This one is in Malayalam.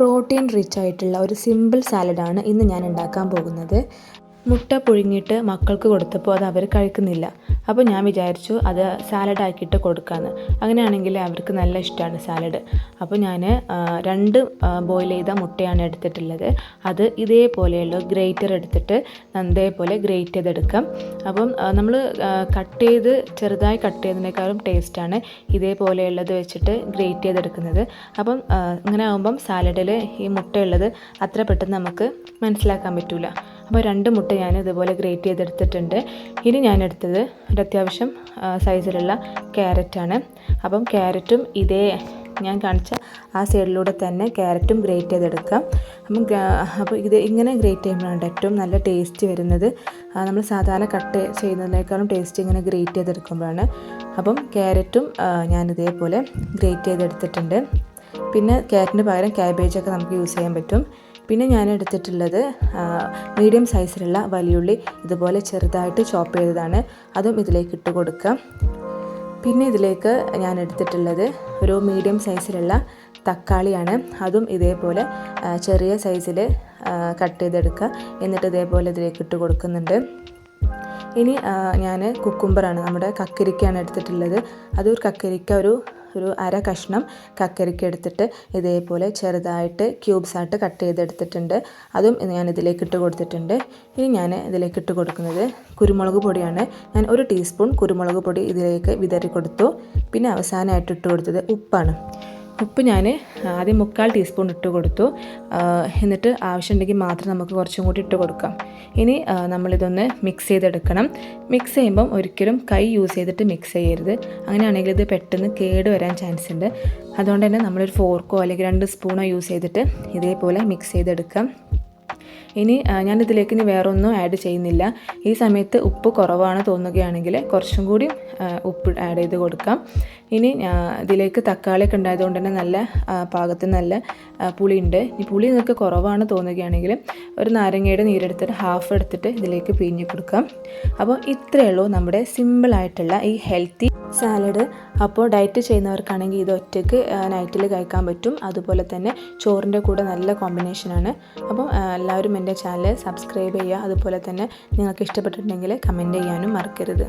പ്രോട്ടീൻ റിച്ച് ആയിട്ടുള്ള ഒരു സിമ്പിൾ സാലഡാണ് ഇന്ന് ഞാൻ ഉണ്ടാക്കാൻ പോകുന്നത്. മുട്ട പുഴുങ്ങിയിട്ട് മക്കൾക്ക് കൊടുത്തപ്പോൾ അത് അവർ കഴിക്കുന്നില്ല. അപ്പോൾ ഞാൻ വിചാരിച്ചു അത് സാലഡ് ആക്കിയിട്ട് കൊടുക്കാമെന്ന് അങ്ങനെയാണെങ്കിൽ അവർക്ക് നല്ല ഇഷ്ടമാണ് സാലഡ് അപ്പോൾ ഞാൻ രണ്ട് ബോയിൽ ചെയ്ത മുട്ടയാണ് എടുത്തിട്ടുള്ളത്. അത് ഇതേപോലെയുള്ള ഗ്രേറ്റർ എടുത്തിട്ട് ഇതേപോലെ ഗ്രേറ്റ് ചെയ്തെടുക്കാം. അപ്പം നമ്മൾ കട്ട് ചെയ്ത് ചെറുതായി കട്ട് ചെയ്തതിനേക്കാളും ടേസ്റ്റാണ് ഇതേപോലെയുള്ളത് വെച്ചിട്ട് ഗ്രേറ്റ് ചെയ്തെടുക്കുന്നത്. അപ്പം ഇങ്ങനെ ആകുമ്പം സാലഡിൽ ഈ മുട്ടയുള്ളത് അത്ര പെട്ടെന്ന് നമുക്ക് മനസ്സിലാക്കാൻ പറ്റില്ല അപ്പോൾ രണ്ട് മുട്ട ഞാൻ ഇതുപോലെ ഗ്രേറ്റ് ചെയ്തെടുത്തിട്ടുണ്ട്. ഇനി ഞാൻ എടുത്തത് ഒരു അത്യാവശ്യം സൈസിലുള്ള ക്യാരറ്റാണ്. അപ്പം ക്യാരറ്റും ഇതേ ഞാൻ കാണിച്ച ആ സൈഡിലൂടെ തന്നെ ക്യാരറ്റും ഗ്രേറ്റ് ചെയ്തെടുക്കാം. അപ്പം അപ്പോൾ ഇത് ഇങ്ങനെ ഗ്രേറ്റ് ചെയ്യുമ്പോഴാണ് ഏറ്റവും നല്ല ടേസ്റ്റ് വരുന്നത്. നമ്മൾ സാധാരണ കട്ട് ചെയ്യുന്നതിനേക്കാളും ടേസ്റ്റ് ഇങ്ങനെ ഗ്രേറ്റ് ചെയ്തെടുക്കുമ്പോഴാണ്. അപ്പം ക്യാരറ്റും ഞാൻ ഇതേപോലെ ഗ്രേറ്റ് ചെയ്തെടുത്തിട്ടുണ്ട്. പിന്നെ ക്യാരറ്റിന് പകരം ക്യാബേജൊക്കെ നമുക്ക് യൂസ് ചെയ്യാൻ പറ്റും. പിന്നെ ഞാൻ എടുത്തിട്ടുള്ളത് മീഡിയം സൈസിലുള്ള വലിയുള്ളി ഇതുപോലെ ചെറുതായിട്ട് ചോപ്പ് ചെയ്തതാണ്. അതും ഇതിലേക്ക് ഇട്ട് കൊടുക്കാം. പിന്നെ ഇതിലേക്ക് ഞാൻ എടുത്തിട്ടുള്ളത് ഒരു മീഡിയം സൈസിലുള്ള തക്കാളിയാണ്. അതും ഇതേപോലെ ചെറിയ സൈസിൽ കട്ട് ചെയ്തെടുക്കുക. എന്നിട്ട് ഇതേപോലെ ഇതിലേക്ക് ഇട്ട് കൊടുക്കുന്നുണ്ട്. ഇനി ഞാൻ കുക്കുംബറാണ് നമ്മുടെ കക്കരിക്കയാണ് എടുത്തിട്ടുള്ളത്. അതൊരു കക്കരിക്ക ഒരു ഒരു അര കഷ്ണം കക്കരിക്ക എടുത്തിട്ട് ഇതേപോലെ ചെറുതായിട്ട് ക്യൂബ്സ് ആയിട്ട് കട്ട് ചെയ്തെടുത്തിട്ടുണ്ട്. അതും ഞാൻ ഇതിലേക്ക് ഇട്ട് കൊടുത്തിട്ടുണ്ട്. ഇനി ഞാൻ ഇതിലേക്ക് ഇട്ട് കൊടുക്കുന്നത് കുരുമുളക് പൊടിയാണ്. ഞാൻ ഒരു ടീസ്പൂൺ കുരുമുളക് പൊടി ഇതിലേക്ക് വിതറി കൊടുത്തു. പിന്നെ അവസാനമായിട്ട് ഇട്ട് കൊടുത്തത് ഉപ്പാണ്. ഉപ്പ് ഞാൻ ആദ്യം മുക്കാൽ ടീസ്പൂൺ ഇട്ട് കൊടുത്തു. എന്നിട്ട് ആവശ്യമുണ്ടെങ്കിൽ മാത്രം നമുക്ക് കുറച്ചും കൂടി ഇട്ട് കൊടുക്കാം. ഇനി നമ്മളിതൊന്ന് മിക്സ് ചെയ്തെടുക്കണം. മിക്സ് ചെയ്യുമ്പം ഒരിക്കലും കൈ യൂസ് ചെയ്തിട്ട് മിക്സ് ചെയ്യരുത്. അങ്ങനെയാണെങ്കിൽ ഇത് പെട്ടെന്ന് കേട് വരാൻ ചാൻസ് ഉണ്ട്. അതുകൊണ്ട് തന്നെ നമ്മളൊരു ഫോർക്കോ അല്ലെങ്കിൽ രണ്ട് സ്പൂണോ യൂസ് ചെയ്തിട്ട് ഇതേപോലെ മിക്സ് ചെയ്തെടുക്കാം. ഇനി ഞാനിതിലേക്ക് ഇനി വേറൊന്നും ആഡ് ചെയ്യുന്നില്ല. ഈ സമയത്ത് ഉപ്പ് കുറവാണ് തോന്നുകയാണെങ്കിൽ കുറച്ചും കൂടി ഉപ്പ് ആഡ് ചെയ്ത് കൊടുക്കാം. ഇനി ഇതിലേക്ക് തക്കാളിയൊക്കെ ഉണ്ടായതുകൊണ്ട് തന്നെ നല്ല പാകത്തിന് നല്ല പുളി പുളിയുണ്ട്. ഈ പുളി നിങ്ങൾക്ക് കുറവാണ് തോന്നുകയാണെങ്കിൽ ഒരു നാരങ്ങയുടെ നീരെടുത്തിട്ട് ഹാഫ് എടുത്തിട്ട് ഇതിലേക്ക് പിഴിഞ്ഞ് കൊടുക്കാം. അപ്പോൾ ഇത്രയേ ഉള്ളൂ നമ്മുടെ സിമ്പിളായിട്ടുള്ള ഈ ഹെൽത്തി സാലഡ്. അപ്പോൾ ഡയറ്റ് ചെയ്യുന്നവർക്കാണെങ്കിൽ ഇത് ഒറ്റയ്ക്ക് നൈറ്റിൽ കഴിക്കാൻ പറ്റും. അതുപോലെ തന്നെ ചോറിന്റെ കൂടെ നല്ല കോമ്പിനേഷനാണ് അപ്പോൾ എല്ലാവരും എന്റെ ചാനൽ സബ്സ്ക്രൈബ് ചെയ്യുക. അതുപോലെ തന്നെ നിങ്ങൾക്ക് ഇഷ്ടപ്പെട്ടിട്ടുണ്ടെങ്കിൽ കമന്റ് ചെയ്യാനും മറക്കരുത്.